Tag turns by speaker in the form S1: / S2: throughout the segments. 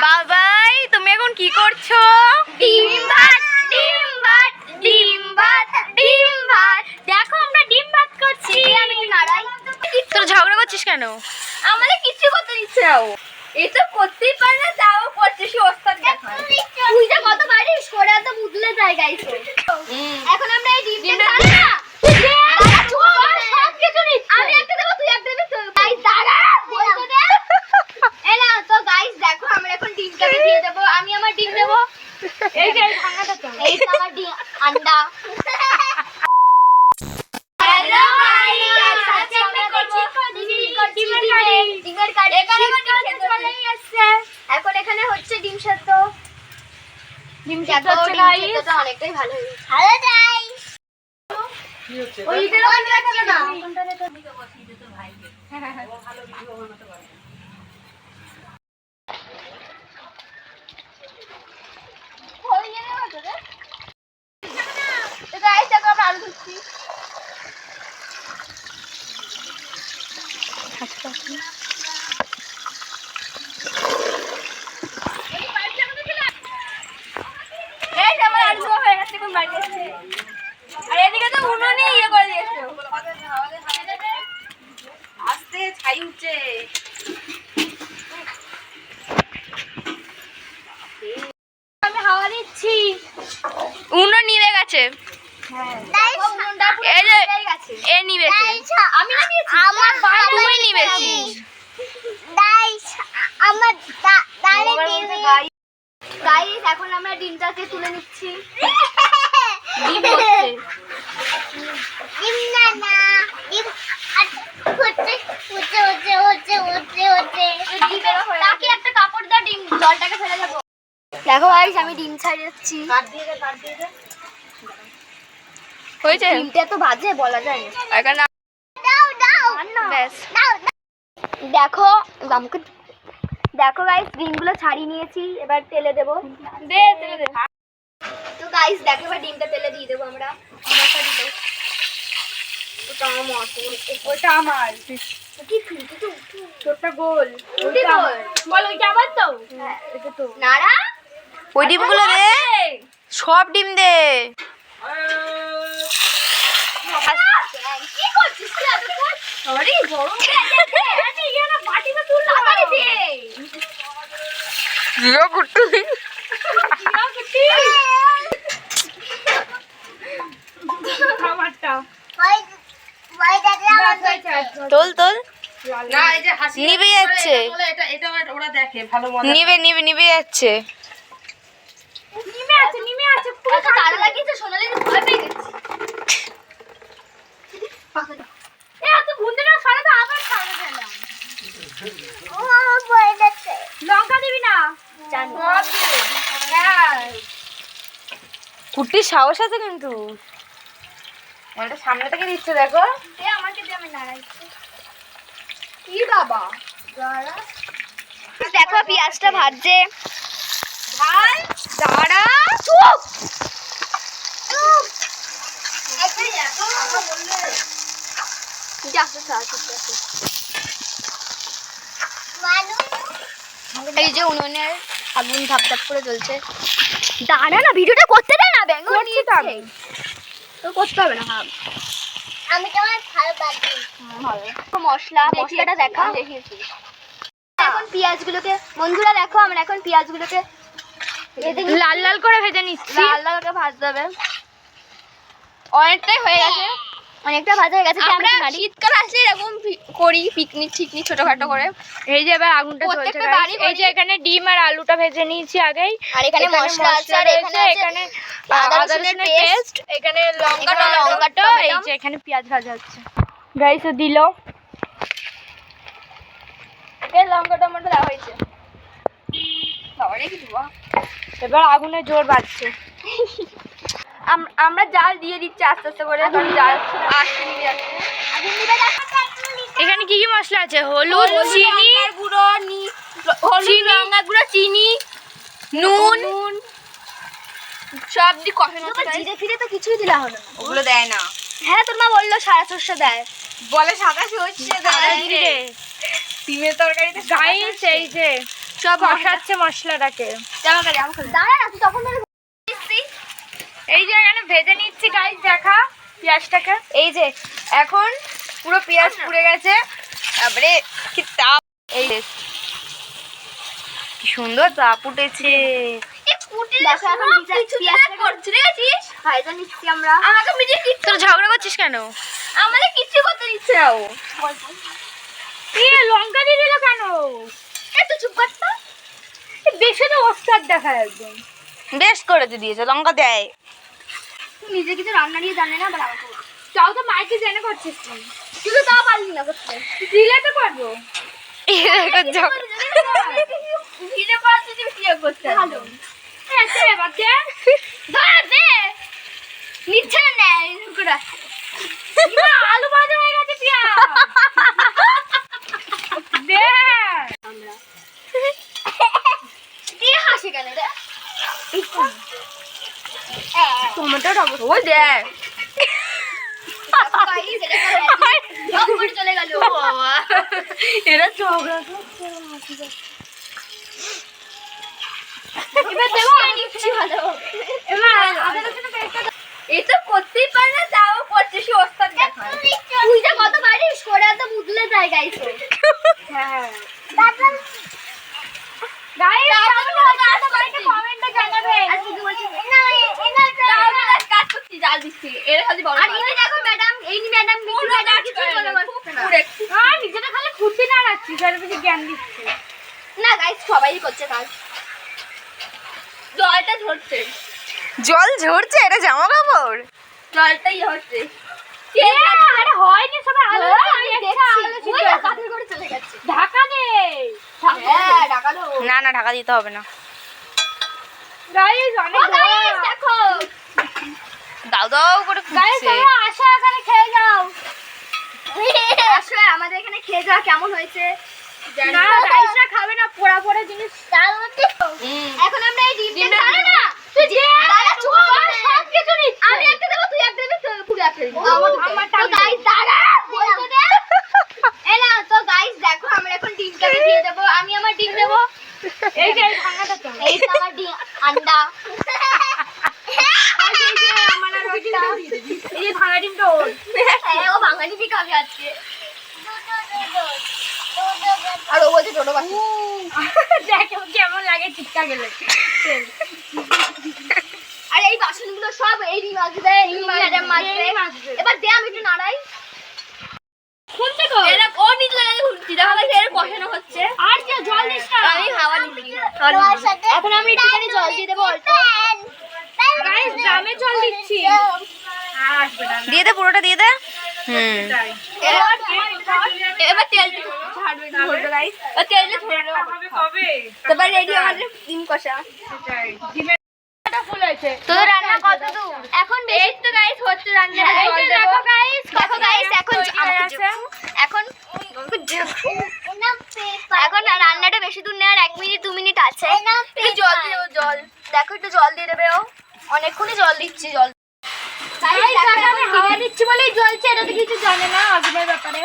S1: বাবাই তুমি এখন কি করছ?
S2: ডিম ভাত ডিম ভাত ডিম ভাত ডিম ভাত। দেখো আমরা ডিম ভাত করছি। আমি নাড়াই
S1: তোর ঝগড়া করছিস কেন?
S2: আমাদের কিছু করতে দিচ্ছে না ও। এই তো করতেই পারে না তাও করছে সে ওস্তাদ তুই যা কত পারিস করে তো মুদলে যায় গাইস এখন আমরা এই ডিমটা খাব না দাঁড়া, চুপ, সব কিছু নিচ্ছে। আমি একটা দেবো তুই একটা দেবি গাইস দাঁড়া বলতে দে এ না তো গাইস দেখো আমরা এখন ডিমটাকে দিয়ে দেবো আমি আমার ডিম দেবো এই যে এই ভাঙাটা তো এই তো আমার ডিম আন্ডা হ্যালো গাইস আজকে আমরা করছি ডিমের কারি ডিমের কারি এখানে এখন এখানে হচ্ছে ডিম সেদ্ধ। ডিম সেদ্ধ অনেকটাই ভালো হয়েছে। হ্যালো গাইস ওইটা রাখবে না। হয়ে গেলে হতো রে তো গাইস দেখো আমরা আলু ধুচ্ছি এই যে আমার আলু হয়ে গেছে এখন বাড়ি যাচ্ছি আর এদিকে তো উনুনে ইয়ে করে দিয়েছ
S1: আস্তে ছাই উঠছে
S2: আমি হাওয়া দিচ্ছি।
S1: উনো নিভে গেছে।
S2: হয়ে। গেছে।
S1: এ নিবেছে।
S2: আমি
S3: আমার
S1: তুই নিবেছিস।
S3: আমার
S2: গাইস এখন আমরা ডিমটাকে তুলে নিচ্ছি। ডিম
S3: ডিম না না ডিম
S2: দেখো গাইস আমি ডিম ছাড়িয়ে যাচ্ছি।
S1: হয়েছে?
S2: ডিমটা তো বাজে বলা যায় না। দেখো আমাকে দেখো গাইস ডিমগুলো ছাড়িয়ে নিয়েছি এবার তেলে দেবো।
S1: দে তেলে দে।
S2: তো গাইস দেখো এবার ডিমটা তেলে দিয়ে দেবো আমরা। ওটা আমার
S1: ওটা আমার।
S2: কি ফিরতে তো
S1: তোরটা গোল
S2: উঠি
S1: বল ওইটা আমার তো?
S2: হ্যাঁ এটা তো। নাড়া
S1: ওই ডিমগুলো দে। সব ডিম দে।
S2: কি করছিস তুই গরম। আরে ইয়ারা তুল তাড়াতাড়ি দে।
S1: জিও তোল তোল।
S4: না এই যে হাসি
S1: নিভে যাচ্ছে।
S4: এটা এটা এটা ওরা দেখে ভালো মজা
S1: নিবে নিবে নিবে যাচ্ছে।
S2: লঙ্কা দিবি না? হ্যাঁ।
S1: কুটির সাহস আছে কিন্তু। সামনে থেকে দিচ্ছে দেখো।
S2: এ আমাকে দিয়ে আমি নাড়াইছি কি বাবা? দেখো পেঁয়াজটা ভাজছে।
S1: ভাই দাঁড়া।
S2: চুপ! এই যে উনুনের আগুন ধাপ ধাপ করে জ্বলছে। দাঁড়া না ভিডিওটা করতে দে না ব্যাঙ্গ
S1: করছি তো।
S2: তো করতে হবে না হ্যাঁ
S3: আমি তোমার ভালো বাকি
S2: মশলা মশলাটা দেখা এখন পেঁয়াজগুলোকে বন্ধুরা দেখো আমরা এখন পেঁয়াজগুলোকে
S1: লাল লাল করে ভেজে নিচ্ছি।
S2: লাল লাল করে ভাজতে হবে।
S1: অনেকটাই হয়ে গেছে।
S2: অনেকটা ভাজা হয়ে গেছে আমরা।
S1: শীতকাল আসলে এরকম করি পিকনিক টিকনিক ছোটখাটো করে। এই যে এবার আগুনটা জ্বলছে এই যে এখানে ডিম আর আলুটা ভেজে নিয়েছি আগেই।
S2: আর এখানে মশলা আছে আর এখানে
S1: এখানে
S2: আদা রসুনের
S1: পেস্ট এখানে লঙ্কা
S2: এখানে লঙ্কা,
S1: এই যে এখানে পেঁয়াজ ভাজা হচ্ছে। গাইস দিল।
S2: এই লঙ্কা টমেটো দেওয়া হয়েছে।
S1: এবার আগুনে জোর বাড়ছে
S2: আমরা জাল দিয়ে দিচ্ছি আস্তে আস্তে করে। কারণ জাল
S1: এখানে। কি কি মশলা আছে? হলুদ চিনি
S2: গুঁড়ো হলুদ লঙ্কা গুঁড়ো চিনি
S1: নুন। সব দিয়ে। কষানো
S2: জিরে ফিরে তো কিছুই দিলা হলো
S1: ওগুলো দেয় না।
S2: হ্যাঁ তোর মা বলল সারা সর্ষে দেয়।
S1: বলে সাদা সর্ষে দেয়। সিমের তরকারিতে গাইস এই যে সব
S2: কষাচ্ছে মশলাটাকে। দাঁড়া না তুই তখন
S1: এই যে এখানে ভেজে নিচ্ছি গাইস দেখা পেঁয়াজটাকে। এই যে এখন পুরো পেঁয়াজ পুড়ে গেছে। তারপরে কি তাপ। এই যে কি সুন্দর তাপ উঠেছে। ঝগড়া করছিস কেন?
S2: আমাদের করতে দিচ্ছে
S1: লঙ্কা দিয়ে দিল কেন?
S2: এত চুপ কর তো।
S1: বেশি তো দেখা একদম। বেশ করেছে দিয়েছে লঙ্কা দেয়।
S2: নিজে কিছু রান্না নিয়ে জানে না আবার আমাকে
S1: তাও তো মাইকে জেনে করছিস তুই।
S2: কিন্তু তাও পারলি না করতে।
S1: দিলে তো পারব
S2: ভিডিও করার যদি করতে ভালো।
S1: হ্যাঁ, এবার
S2: ধর দে নিচ্ছে না এরকম করে
S1: না, আলু ভাজা হয়ে গেছে পেঁয়াজ দে
S2: দিয়ে হাসি কেন রে
S1: টমেটোটা ওই দেখ
S2: চলে গেল
S1: এরা ঝগড়া
S2: এই তো করতেই পারে না তাও করছে সে ওস্তাদ তুই যে কত পারিস করে এত মুদলে যায় গাইস
S1: হ্যাঁ
S3: দাদা
S1: গাইস
S2: কমেন্টে
S1: কমেন্টে জানাবেন
S2: আর কি বলছিস
S3: না এনা
S2: তাও আমি আজ কাজ করছি জাল দিচ্ছি এর খালি বড় আর ইনি দেখো ম্যাডাম এই নি ম্যাডাম মিঠি ম্যাডাম কিছু বলে বসছে না
S1: আর নিজেটা খালি খুঁটি না রাখছি তার বেশি জ্ঞান দিচ্ছে
S2: না গাইস সবাই করছে কাজ জলটা ঝরছে
S1: জল ঝরছে এটা জামা কাপড়
S2: জলটাই হচ্ছে হ্যাঁ ঢাকা দাও
S1: না না ঢাকা দিতে হবে না। গাইস
S2: ও
S1: অনেক
S2: গাইস দেখো।
S1: দাও দাও করে
S2: গাইস
S1: ফুটছে।
S2: তোমরা আসো এখানে খেয়ে যাও। আসো আমাদের এখানে খেয়ে যাওয়া কেমন হয়েছে?
S1: না খাবে না পোড়া পোড়া জিনিস
S3: তার মধ্যে
S2: এখন আমরা এই ডিমটা খাব না তুই যে দাঁড়া চুপ কর সব কিছু নি আমি একটা দেবো তুই একটা দেবি তুই পুরো একটা দিবি
S1: আমার
S2: তো গাইস দাঁড়া বলতে দে এ না তো গাইস দেখো আমরা এখন ডিমটাকে দিয়ে দেবো আমি আমার ডিম দেবো
S1: এই যে এই ভাঙাটা তো
S2: এই তো আমার ডিম আন্ডা
S1: আমার আর ওইটা এই যে ভাঙা ডিমটা ওর
S2: হ্যাঁ ও বাঙালি বি খাবে আজকে আর ও বলছে টোটো বাসি।
S1: দেখ কেমন লাগে চিৎকার গেলে
S2: আর এই বাসনগুলো সব এই আসবে এই ম্যাডাম মাছবে এবার দে আমি একটু নাড়াই।
S1: শুনতে তো।
S2: এরা ও নিচে লাগে উঠছি দেখা গেছে এর বসানো হচ্ছে।
S1: আর যে জল দিস না।
S2: আমি হাওয়া
S3: সাথে
S2: এখন আমি একটুখানি জল দিয়ে দেবো অল্প।
S1: গাইস ড্রামে জল দিচ্ছি।
S5: দিয়ে দে পুরোটা দিয়ে দে। হুম
S2: এবার এবার তেলটা ছাড়বে ধরবে গাইস এবার তেলটা ধরে নেব
S1: কবে
S2: তারপর রেডি আমাদের ডিম কষা।
S1: ডিমের ফুল হয়েছে?
S2: তোদের রান্না কত দূর এখন বেশি তো গাইস হচ্ছে রান্না। জল দেবো গাইস দেখো গাইস এখন এখন এখন রান্নাটা বেশি দূর নেই আর এক মিনিট দু মিনিট আছে। একটু জল দিয়ে জল। দেখো একটু জল দিয়ে দেবে ও। অনেকক্ষণই জল দিচ্ছি জল।
S1: হাওয়া দিচ্ছি বলেই জ্বলছে এটা তো কিছু জানে না আগুনের ব্যাপারে।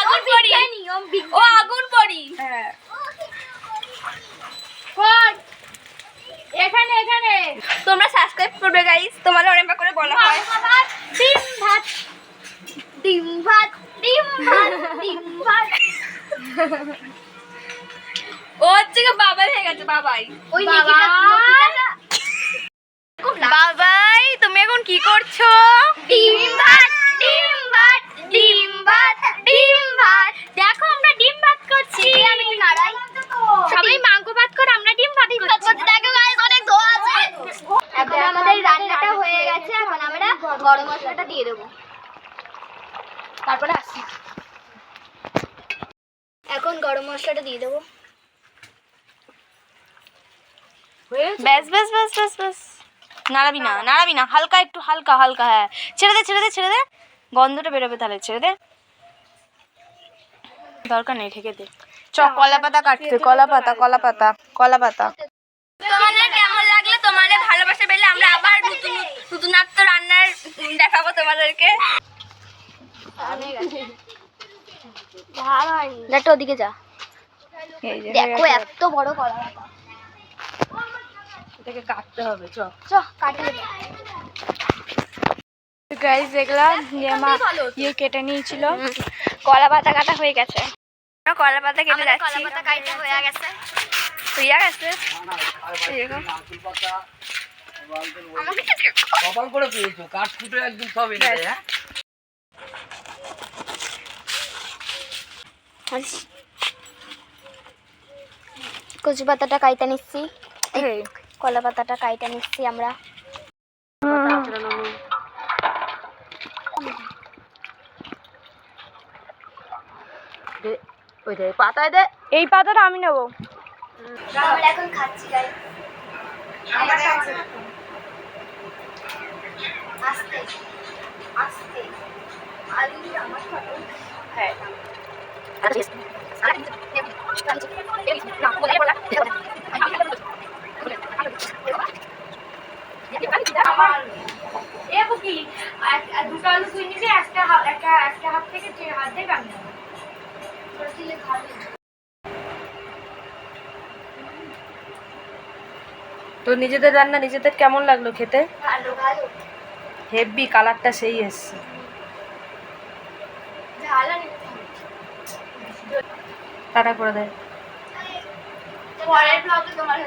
S2: আগুন পড়ি ও আগুন পড়ি
S1: হ্যাঁ কর এখানে এখানে
S2: তোমরা সাবস্ক্রাইব করবে গাইস তোমাদের অনেকবার করে বলা হয়।
S1: ডিম ভাত
S2: ডিম ভাত ডিম ভাত ডিম ভাত ও হচ্ছে বাবা বাবাই হয়ে গেছে বাবাই। ওই
S1: বাবা।
S5: বাবাই। তুমি এখন কি করছ?
S2: ডিম ভাত ডিম ভাত ডিম ভাত ডিম ভাত
S1: দেখো আমরা ডিম ভাত করছি
S2: আমি একটু নাড়াই
S1: সবাই মাংস ভাত করে আমরা ডিম ভাত করছি
S2: দেখো গাইস অনেক ধোয়া আছে এখন আমাদের রান্নাটা হয়ে গেছে এখন আমরা গরম মশলাটা দিয়ে দেবো। তারপরে আসছি। এখন গরম মশলাটা দিয়ে দেবো।
S5: ব্যাস ব্যাস ব্যাস ব্যাস ব্যাস। নাড়াবি না নাড়াবি না হালকা একটু হালকা হালকা হ্যাঁ। ছেড়ে দে ছেড়ে দে ছেড়ে দে। গন্ধটা বেরোবে তাহলে ছেড়ে দে। দরকার নেই ঠেকে দে। চ কলা পাতা কাটতে কলা পাতা কলা পাতা কলা পাতা
S2: তোমাদের কেমন লাগলে তোমাদের ভালোবাসা পেলে আমরা আবার নতুন নতুনত্ব রান্নার দেখাবো তোমাদেরকে দেখ ওদিকে যা। দেখো এত বড় কলা পাতা
S4: এটাকে কাটতে হবে চ।
S2: চ কাটিয়ে দে।
S1: গাইস দেখলাম যে মা ইয়ে কেটে নিয়েছিল। কলা পাতা কাটা হয়ে গেছে। কলা পাতা কেটে
S2: আমাদের কলা পাতা কাটা হয়ে গেছে।
S1: হইয়া গেছে। দেখো।
S4: কপাল করে পেয়েছ কাঠ ফুটে একদম সব এনে দেয় হ্যাঁ?
S2: কচু পাতাটা কাইটা নিচ্ছি।
S1: এই,
S2: কলা পাতাটা কাইটা নিচ্ছি আমরা।
S4: ওই পাতায় দে।
S1: এই পাতাটা আমি নেব।
S2: আমরা এখন খাচ্ছি আস্তে আস্তে। আলু আমার
S1: হ্যাঁ। দুটো আলু তুই নিবি একটা একটা একটা হাত থেকে যে- হাত দিয়ে কাটবো
S4: তো নিজেদের রান্না নিজেদের কেমন লাগল খেতে? হেভি কালারটা সেই এসছে
S2: ঝাল আর
S4: টাটা করে দেয়
S2: পরের ব্লগে তোমার